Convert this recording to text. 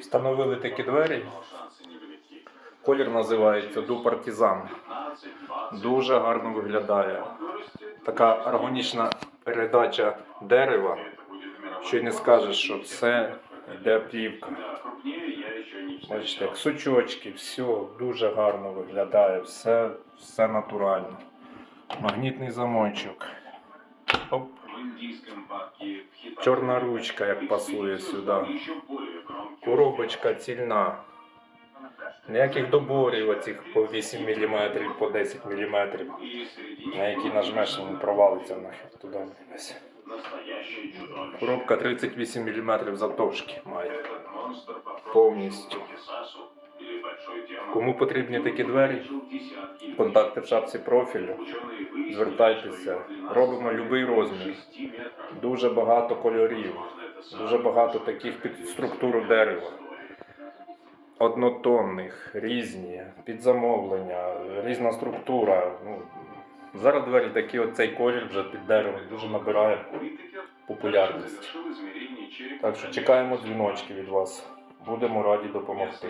Встановили такі двері. Колір називається Ду Партизан. Дуже гарно виглядає. Така органічна передача дерева, що й не скажеш, що це йде плівка. Бачите, як сучочки, все дуже гарно виглядає, все, все натурально. Магнітний замочок. Оп. Чорна ручка, як пасує сюди. Коробочка цільна. Ніяких доборів оцих по 8 мм, по 10 мм, на які нажмеш, він провалиться нахер туди. Коробка 38 мм завтовшки має. Повністю. Кому потрібні такі двері, контакти в шапці профілю, звертайтеся. Робимо будь-який розмір. Дуже багато кольорів, дуже багато таких під структуру дерева. Однотонних, різні, під замовлення, різна структура. Ну, зараз двері такі, оцей колір вже під деревом дуже набирає популярність. Так що чекаємо дзвіночки від вас. Будемо раді допомогти.